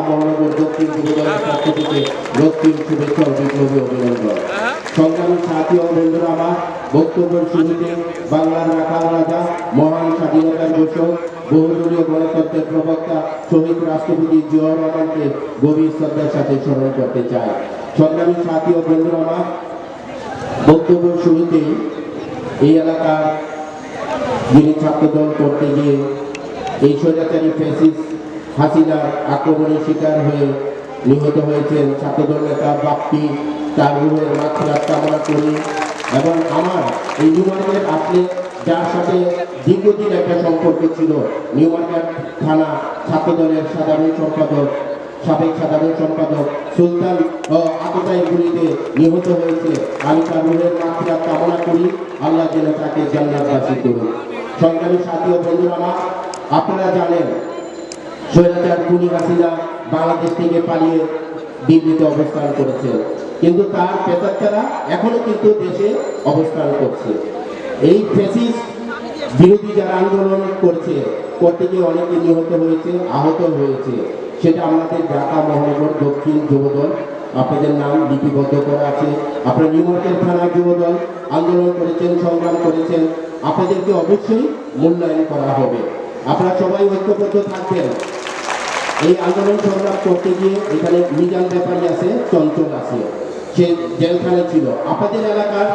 মহানগর দক্ষিণ শুরুতে বাংলার রাখাল রাজা, মহান রাষ্ট্রপতি জিয়াউর রহমানকে গভীর শ্রদ্ধার সাথে করতে চাই। সংগ্রামী সাথী ও বন্ধুরা আমার এই এলাকার যিনি ছাত্রদল করতে গিয়ে এই স্বৈরাচারী ফেসিস হাসিনার আক্রমণের শিকার হয়ে নিহত হয়েছেন ছাত্রদল নেতা বাপ্পি। তার রুহের মাত্রা কামনা করি এবং আমার এই নিউমার্কেট আপনি যার সাথে দীর্ঘদিন একটা সম্পর্ক ছিল, নিউমার্কেট থানা ছাত্রদলের সাধারণ সম্পাদক, সাবেক সাধারণ সম্পাদক সুলতান, ও আততাই গুলিতে নিহত হয়েছে। আমি তার রুহের মাত্রা কামনা করি, আল্লাহ যেন তাকে জান্নাতবাসী করুন সংগ্রামী সাথী ও বন্ধুরা, আপনারা জানেন স্বৈরাচার হাসিনা বাংলাদেশ থেকে পালিয়ে দিল্লিতে অবস্থান করেছে। কিন্তু তার প্রেতাত্মারা এখনও কিন্তু দেশে অবস্থান করছে। এই ফেসিস বিরোধী যারা আন্দোলন করছে করতে গিয়ে অনেকে নিহত হয়েছে, আহত হয়েছে। সেটা আমাদের ঢাকা মহানগর দক্ষিণ যুবদল, আপনাদের নাম লিপিবদ্ধ করা আছে। আপনারা নিউমার্কেট থানা যুবদল, আন্দোলন করেছেন, সংগ্রাম করেছেন। আপনাদেরকে অবশ্যই মূল্যায়ন করা হবে। আপনারা সবাই ঐক্যবদ্ধ থাকবেন। এই আন্দোলন সংগ্রাম করতে গিয়ে এখানে মিজান ব্যাপারী আছে চঞ্চল আছে। সে জেলখানে ছিল। আপনাদের এলাকার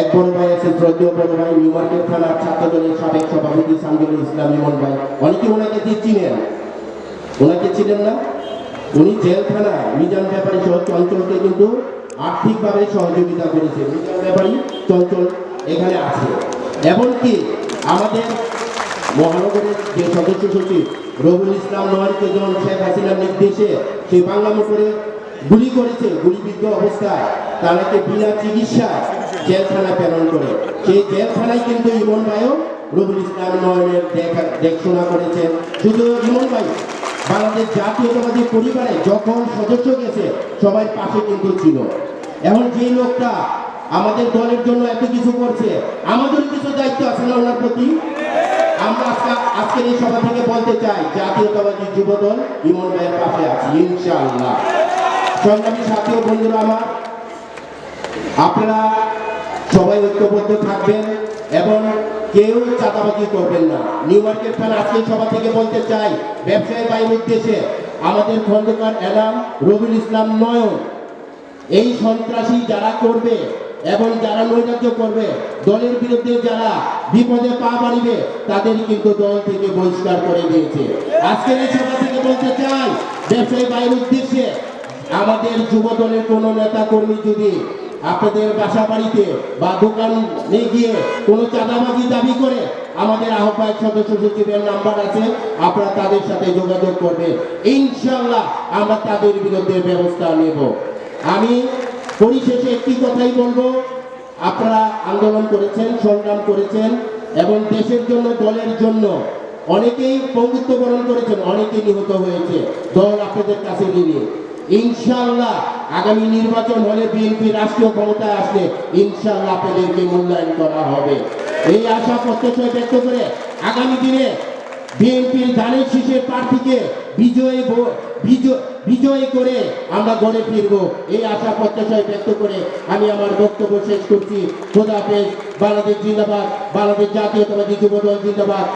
এক বড় ভাই আছে শ্রদ্ধেয় বড় ভাই নিউ মার্কেট থানার ছাত্রদলের সাবেক সভাপতি সামজুল ইসলাম ইমন ভাই। অনেকে ওনাকে দিয়ে চিনেন। ওনাকে ছিলেন না? উনি জেলখানায় মিজান ব্যাপারী সহ চঞ্চলকে কিন্তু আর্থিকভাবে সহযোগিতা করেছে। মিজান ব্যাপারী, চঞ্চল এখানে আছে। এমনকি আমাদের মহানগরের যে সদস্য সচিব রবুল ইসলাম নোয়ারকে যখন শেখ হাসিনার নির্দেশে সেই বাংলা মোটরে গুলি করেছে, গুলিবিদ্ধ অবস্থায়। তাদেরকে বিনা চিকিৎসায় জেলখানা প্রেরণ করে। সেই জেলখানায় কিন্তু ইমন ভাইও রবুল ইসলাম নয়নের দেখা দেখশোনা করেছেন। শুধু ইমন ভাই, বাংলাদেশ জাতীয়তাবাদী পরিবারে যখন সদস্য গেছে, সবাই পাশে কিন্তু ছিল। এখন যে লোকটা আমাদের দলের জন্য এত কিছু করছে আমাদের কিছু দায়িত্ব আছে না ওনার প্রতি? আমরা আজকে আজকের এই সভা থেকে বলতে চাই, জাতীয়তাবাদী যুবদল ইমন ভাইয়ের পাশে আছি, ইনশাআল্লাহ। সংগ্রামী সাথী ও বন্ধুরা আমার, আপনারা সবাই ঐক্যবদ্ধ থাকবেন এবং কেউ চাঁদাবাজি করবেন না। নিউ মার্কেট থানা আজকে সভা থেকে বলতে চাই, ব্যবসায়ী বাহিনীর উদ্দেশ্যে আমাদের খন্দকার এলাম রবিউল ইসলাম নয়ন। এই সন্ত্রাসী যারা করবে এবং যারা নৈরাজ্য করবে, দলের বিরুদ্ধে যারা বিপদে পা বাড়িবে তাদের কিন্তু দল থেকে বহিষ্কার করে দিয়েছে। আজকের এই সভা থেকে বলতে চাই, ব্যবসায়ী বাহিনীর উদ্দেশ্যে আমাদের যুব দলের কোনো নেতা কর্মী যদি আপনাদের বাসা বাড়িতে বা দোকানে গিয়ে কোনো চাঁদাবাজি দাবি করে, আমাদের আহ্বায়ক সদস্য সচিবের নাম্বার আছে, আপনারা তাদের সাথে যোগাযোগ করবেন। ইনশাল্লাহ আমরা তাদের বিরুদ্ধে ব্যবস্থা নেব। আমি পরিশেষে একটি কথাই বলব। আপনারা আন্দোলন করেছেন, সংগ্রাম করেছেন এবং দেশের জন্য, দলের জন্য অনেকেই পঙ্গুত্ব বরণ করেছেন, অনেকেই নিহত হয়েছে। দল আপনাদের কাছে ঋণী ইনশাআল্লাহ আগামী নির্বাচন হলে বিএনপি রাষ্ট্রীয় ক্ষমতায় আসলে ইনশাআল্লাহ আপনাদেরকে মূল্যায়ন করা হবে। এই আশা প্রত্যাশা ব্যক্ত করে আগামী দিনে বিএনপির ধানের শীষের প্রার্থীকে বিজয়ী ভো- বিজ- বিজয়ী করে আমরা গড়ে ফিরব। এই আশা, প্রত্যাশায় ব্যক্ত করে আমি আমার বক্তব্য শেষ করছি। খোদা হাফেজ, বাংলাদেশ জিন্দাবাদ, বাংলাদেশ জাতীয়তাবাদী যুবদল জিন্দাবাদ।